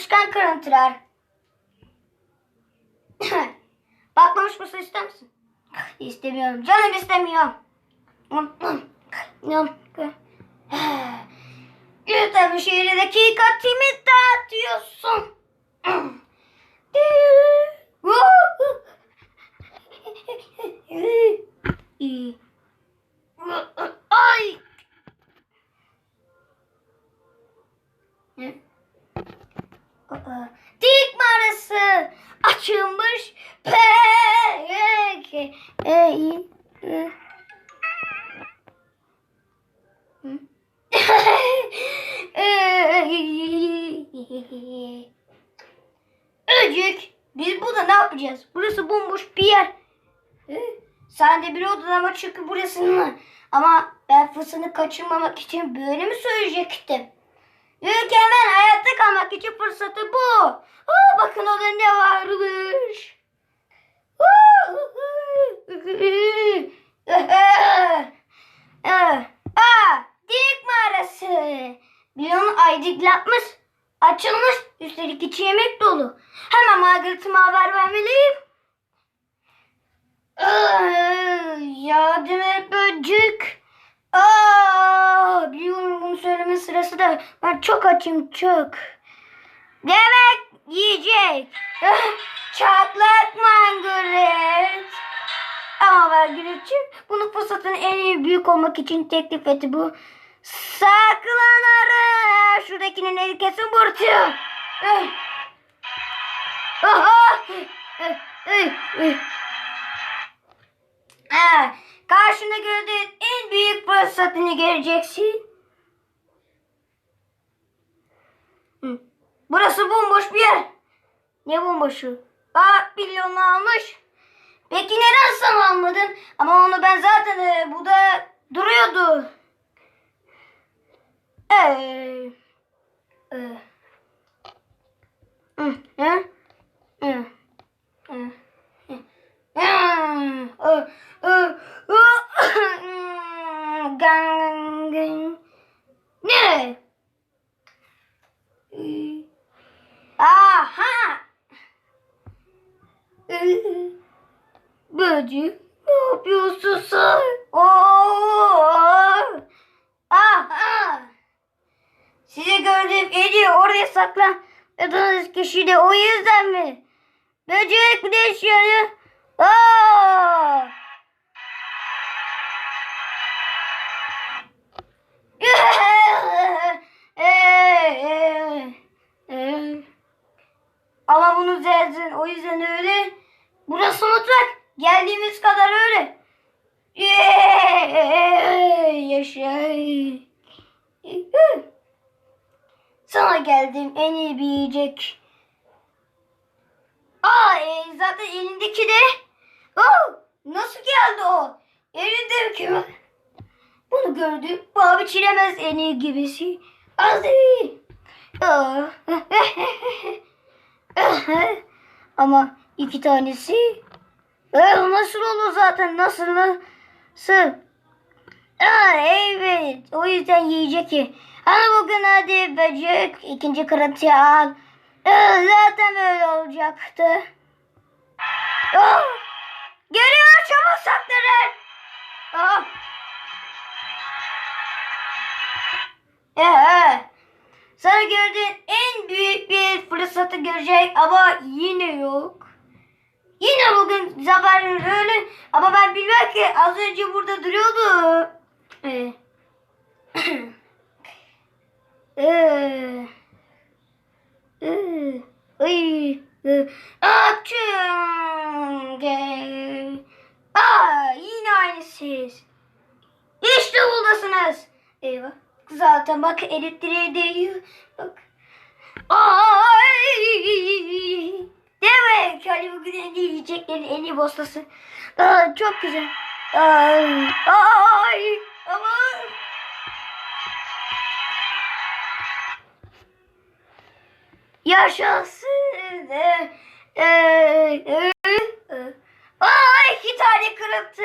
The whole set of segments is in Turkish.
yapışkan kırıntılar. Patlamış mısır ister misin? İstemiyorum. Canım istemiyor. Lütfen şehirdeki dikkatimi dağıtıyorsun. Ay. Aa, Dik mağarası açılmış. Peki. Ey. e. Hı? Öcük. Biz burada ne yapacağız? Burası bomboş bir yer. Sen de bir odan ama çünkü burası mı? Ama ben fırsatını kaçırmamak için böyle mi söyleyecektim? Ülkemen hayatta kalmak için fırsatı bu. Aa, bakın orada ne varmış. Aa, Dik mağarası. Milyonu aydınlatmış. Açılmış. Üstelik içi yemek dolu. Hemen Margaret'ıma haber vermeliyim. Yardım et böcek. Aa, biliyorum bunu söyleme sırası da ben çok açım çok. Demek yiyecek. Çatlak Margaret. Ama Margaret'ciğim bunu fırsatın en iyi büyük olmak için teklif etti bu. Saklanarım. Şuradakinin eli kesin burcu. Aha. Ha, karşında gördüğün en büyük fırsatını göreceksin. Burası bomboş bir yer. Ne bomboşu? Aa milyonu almış. Peki neden sen almadın? Ama onu ben zaten e, bu da duruyordu. Ee, e, hı, hı, hı, hı. Ne? Böcük, ne yapıyorsun sen? Oo! Aha! Size gördüğüm eli oraya saklandığınız kişi de o yüzden mi? Böcek de yaşıyor. Aa! Ama bunu zerdin. O yüzden öyle. Burası mutfak. Geldiğimiz kadar öyle. Yaşa. Sana geldim en iyi bir yiyecek. Aa e, zaten elindeki de. Oh, nasıl geldi o? Elindeki mi? Bunu gördüm. Bu abi çilemez en iyi gibisi. Aa. Ama iki tanesi. Ee, nasıl olur zaten? Nasıl? Nasıl? Aa, evet. O yüzden yiyecek ki. Hani bugün hadi böcek ikinci kırıntıyı al. Ee, zaten böyle olacaktı. Oh! Geliyor çabuk saklanın. Oh! Ee, sana gördüğün en büyük bir fırsatı görecek ama yine yok. Yine bugün zaferin öyle ama ben bilmem ki az önce burada duruyordu. Ee, ee, ee, ay, ee, Akçın, gel. Aa, yine aynı ses. İşte buradasınız. Eyvah. Zaten bak elektriğe değiyor. Bak. Ay! Demek hani bugün en iyi Türklerin en iyi postası. Aa, çok güzel. Ay, ay, aman. Yaşasın. Ee, e, e, e. Aa, iki tane kırıktı.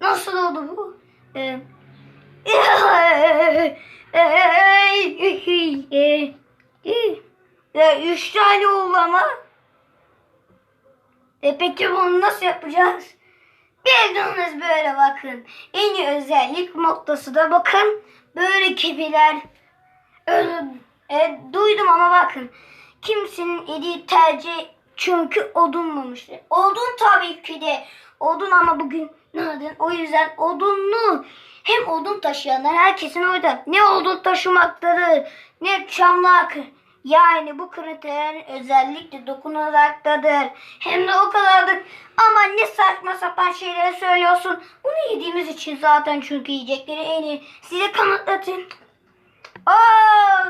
Nasıl oldu bu? Ee, ya üç tane oldu ama. E peki bunu nasıl yapacağız? Bildiğiniz böyle bakın. En iyi özellik noktası da bakın. Böyle kebiler. Öyle, e, duydum ama bakın. Kimsenin eli tercih çünkü odunmamıştır. Odun tabii ki de. Odun ama bugün neden? O yüzden odunlu. Hem odun taşıyanlar herkesin orada. Ne odun taşımaktadır, ne çamlak. Yani bu kriterlerin özellikle dokunaraktadır. Hem de o kadardır. Ama ne saçma sapan şeyleri söylüyorsun. Bunu yediğimiz için zaten çünkü yiyecekleri en iyi. Size kanıtlatayım. Aa,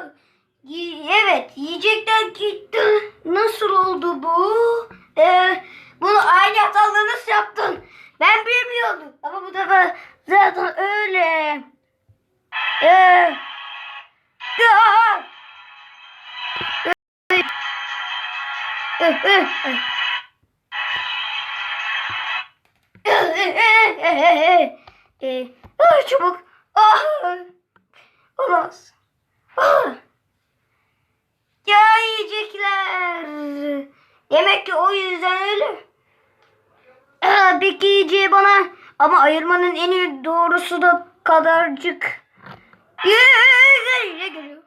evet yiyecekler gitti. Nasıl oldu bu? Ee, bunu aynı hatalı nasıl yaptın? Ben bilmiyordum. Ama bu defa zaten öyle. Ee, Ee, çabuk. Ah. Olamaz. Ah. Ya yiyecekler. Demek ki o yüzden öyle. Peki yiyeceği bana ama ayırmanın en iyi doğrusu da kadarcık. Geliyor. Aa!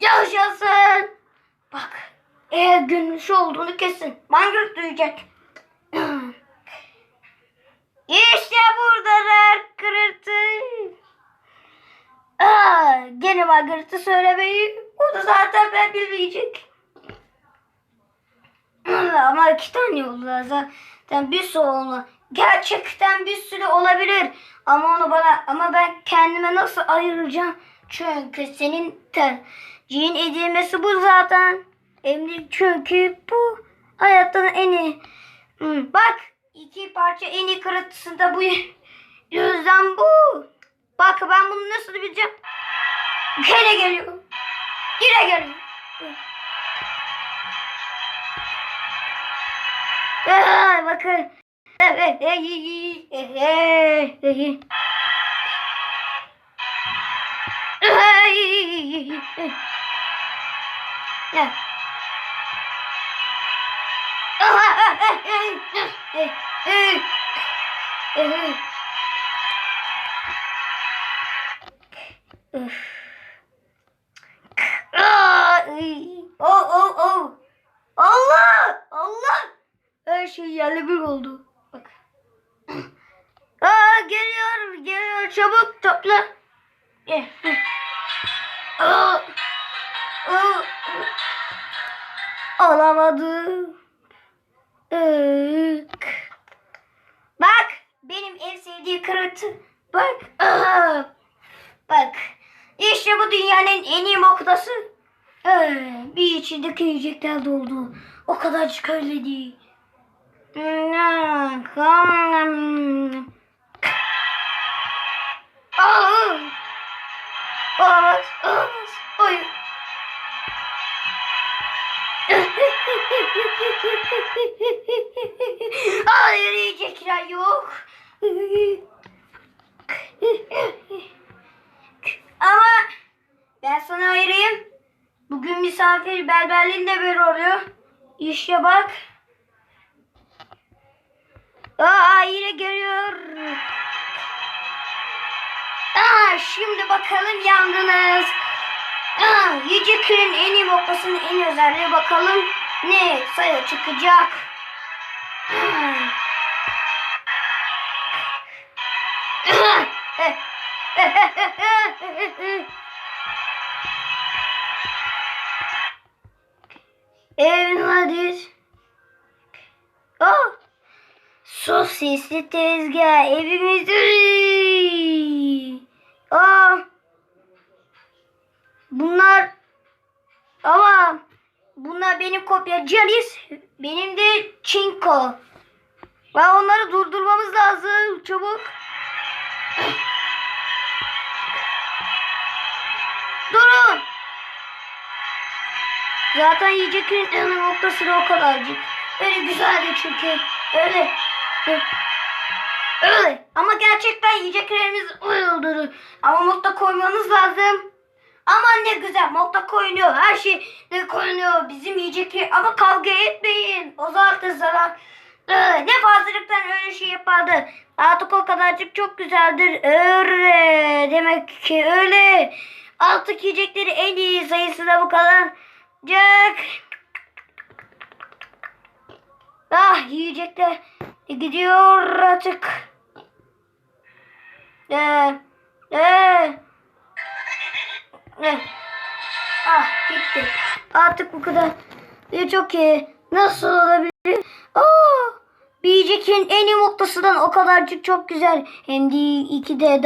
Yaşasın. Bak eğer gülmüş olduğunu kesin. Mangır duyacak. işte buradalar kırıntı. Aa, gene mangırtı söylemeyi. O da zaten ben bilmeyecek. Ama iki tane oldular zaten bir olma. Gerçekten bir sürü olabilir. Ama onu bana ama ben kendime nasıl ayıracağım? Çünkü senin tercihin edilmesi bu zaten. Emri çünkü bu hayattan en iyi. Bak iki parça en iyi kırıntısı da bu yüzden bu. Bak ben bunu nasıl bileceğim? Gene geliyor. Yine geliyor. Aa, bakın. Aa, Oh oh oh. Allah! Allah! Her şey yerle bir oldu. Bak. Aa geliyor, geliyor. Çabuk topla. Gel. Aa. Bak, benim en sevdiğim kırıntı. Bak. Aa. Bak. İşte bu dünyanın en iyi noktası. Ee, bir içindeki yiyecekler doldu. O kadarcık öyle değil. Olamaz, olamaz. Hayır. Hayır yiyecekler yok. Ama ben sana ayırayım. Bugün misafir berberliğinde böyle oluyor. İşte bak. Aa yine geliyor. Aa şimdi bakalım yandınız. Aa yiyeceklerin en iyi noktasının en özelliği bakalım ne sayı çıkacak. Evet hadi. Sesli tezgah evimiz. Aa, bunlar ama bunlar benim kopya Jalis benim de Çinko. Ve onları durdurmamız lazım çabuk. Durun. Zaten yiyeceklerin en noktası da o kadarcık. Öyle güzeldi çünkü. Öyle. Ama gerçekten yiyeceklerimiz öldürür. Ama nokta koymanız lazım. Aman ne güzel nokta koyunuyor. Her şey ne koyunuyor. Bizim yiyecekler. Ama kavga etmeyin. O zaten zarar. Ne fazlalıktan öyle şey yapardı. Artık o kadarcık çok güzeldir. Öyle. Demek ki öyle. Artık yiyecekleri en iyi sayısı da bu kadar. Jack. Ah yiyecekler gidiyor artık. Ee, ee. Eh. Ah gitti. Artık bu kadar. E, çok iyi. Nasıl olabilir? Aa, bir yiyecekin en iyi noktasından o kadarcık çok güzel. Hem de iki de